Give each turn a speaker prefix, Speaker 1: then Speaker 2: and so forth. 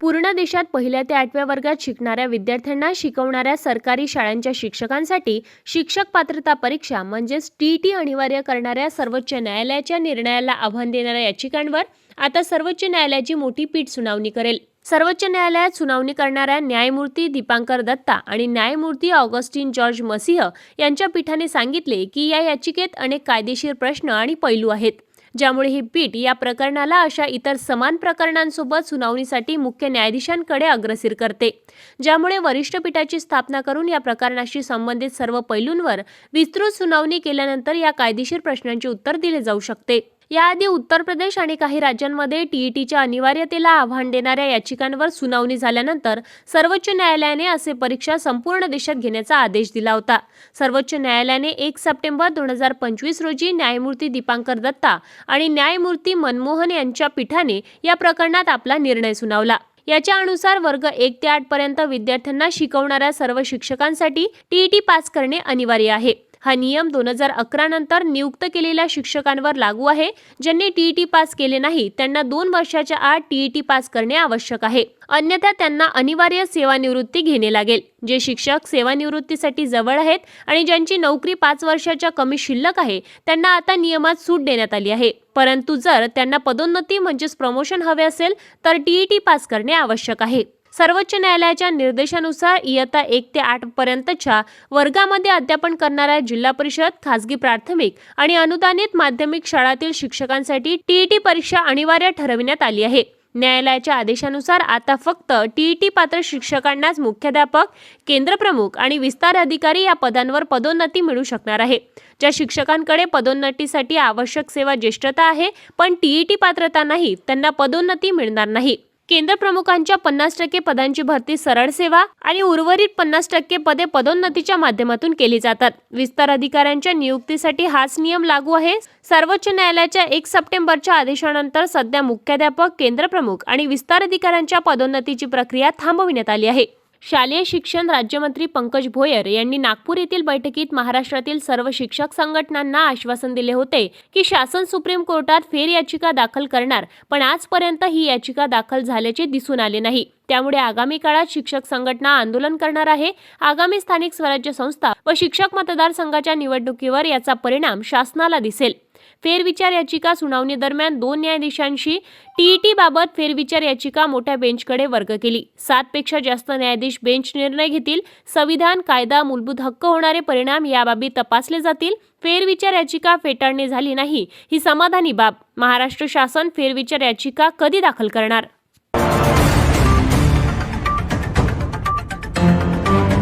Speaker 1: पूर्ण देशात पहिल्या ते आठव्या वर्गात शिकणाऱ्या विद्यार्थ्यांना शिकवणाऱ्या सरकारी शाळांच्या शिक्षकांसाठी शिक्षक पात्रता परीक्षा म्हणजेच टी अनिवार्य करणाऱ्या सर्वोच्च न्यायालयाच्या निर्णयाला आव्हान देणाऱ्या याचिकांवर आता सर्वोच्च न्यायालयाची मोठी पीठ सुनावणी करेल. सर्वोच्च न्यायालयात सुनावणी करणाऱ्या न्यायमूर्ती दीपांकर दत्ता आणि न्यायमूर्ती ऑगस्टिन जॉर्ज मसिह यांच्या पीठाने सांगितले की या याचिकेत अनेक कायदेशीर प्रश्न आणि पैलू आहेत. ज्यामुळे ही पीठ या प्रकरणाला अशा इतर समान प्रकरणांसोबत सुनावणीसाठी मुख्य न्यायाधीशांकडे अग्रेसर करते. ज्यामुळे वरिष्ठ पीठाची स्थापना करून या प्रकरणाशी संबंधित सर्व पैलूंवर विस्तृत सुनावणी केल्यानंतर या कायदेशीर प्रश्नांचे उत्तर दिले जाऊ शकते. याआधी उत्तर प्रदेश आणि काही राज्यांमध्ये टीईटीच्या अनिवार्यतेला आव्हान देणाऱ्या याचिकांवर सुनावणी झाल्यानंतर सर्वोच्च न्यायालयाने असे परीक्षा संपूर्ण देशात घेण्याचा आदेश दिला होता. सर्वोच्च न्यायालयाने एक सप्टेंबर दोन हजार पंचवीस रोजी न्यायमूर्ती दीपांकर दत्ता आणि न्यायमूर्ती मनमोहन यांच्या पीठाने या प्रकरणात आपला निर्णय सुनावला. याच्या अनुसार वर्ग एक ते आठ पर्यंत विद्यार्थ्यांना शिकवणाऱ्या सर्व शिक्षकांसाठी टीईटी पास करणे अनिवार्य आहे. हा नियम दोन हजार अकरा नंतर नियुक्त केलेल्या शिक्षकांवर लागू आहे. ज्यांनी टीईटी पास केले नाही त्यांना दोन वर्षाच्या आत टीईटी पास करणे आवश्यक आहे. अन्यथा त्यांना अनिवार्य सेवानिवृत्ती घेणे लागेल. जे शिक्षक सेवानिवृत्तीसाठी जवळ आहेत आणि ज्यांची नोकरी पाच वर्षाच्या कमी शिल्लक आहे त्यांना आता नियमात सूट देण्यात आली आहे. परंतु जर त्यांना पदोन्नती म्हणजेच प्रमोशन हवे असेल तर टीईटी पास करणे आवश्यक आहे. सर्वोच्च न्यायालयाच्या निर्देशानुसार इयत्ता एक ते आठ पर्यंतच्या वर्गामध्ये अध्यापन करणाऱ्या जिल्हा परिषद खासगी प्राथमिक आणि अनुदानित माध्यमिक शाळातील शिक्षकांसाठी टीईटी परीक्षा अनिवार्य ठरविण्यात आली आहे. न्यायालयाच्या आदेशानुसार आता फक्त टीईटी पात्र शिक्षकांनाच मुख्याध्यापक केंद्रप्रमुख आणि विस्तार अधिकारी या पदांवर पदोन्नती मिळू शकणार आहे. ज्या शिक्षकांकडे पदोन्नतीसाठी आवश्यक सेवा ज्येष्ठता आहे पण टीईटी पात्रता नाही त्यांना पदोन्नती मिळणार नाही. केंद्र प्रमुखांच्या पन्नास टक्के पदांची भरती सरळ सेवा आणि उर्वरित पन्नास टक्के पदे पदोन्नतीच्या माध्यमातून केली जातात. विस्तार अधिकाऱ्यांच्या नियुक्तीसाठी हाच नियम लागू आहे. सर्वोच्च न्यायालयाच्या एक सप्टेंबरच्या आदेशानंतर सध्या मुख्याध्यापक केंद्रप्रमुख आणि विस्तार अधिकाऱ्यांच्या पदोन्नतीची प्रक्रिया थांबविण्यात आली आहे. शालेय शिक्षण राज्यमंत्री पंकज भोयर यांनी नागपूर येथील बैठकीत महाराष्ट्रातील सर्व शिक्षक संघटनांना आश्वासन दिले होते की शासन सुप्रीम कोर्टात फेर याचिका दाखल करणार पण आजपर्यंत ही याचिका दाखल झाल्याचे दिसून आले नाही. त्यामुळे आगामी काळात शिक्षक संघटना आंदोलन करणार आहे आगामी स्थानिक स्वराज्य संस्था व शिक्षक मतदारसंघाच्या निवडणुकीवर याचा परिणाम शासनाला दिसेल. फेरविचार याचिका सुनावणी दरम्यान दोन न्यायाधीशांशी टीईटी बाबत फेरविचार याचिका मोठ्या बेंचकडे वर्ग केली. सातपेक्षा जास्त न्यायाधीश बेंच निर्णय घेतील. संविधान कायदा मूलभूत हक्क होणारे परिणाम याबाबी तपासले जातील. फेरविचार याचिका फेटाळणी झाली नाही ही समाधानी बाब. महाराष्ट्र शासन फेरविचार याचिका कधी दाखल करणार?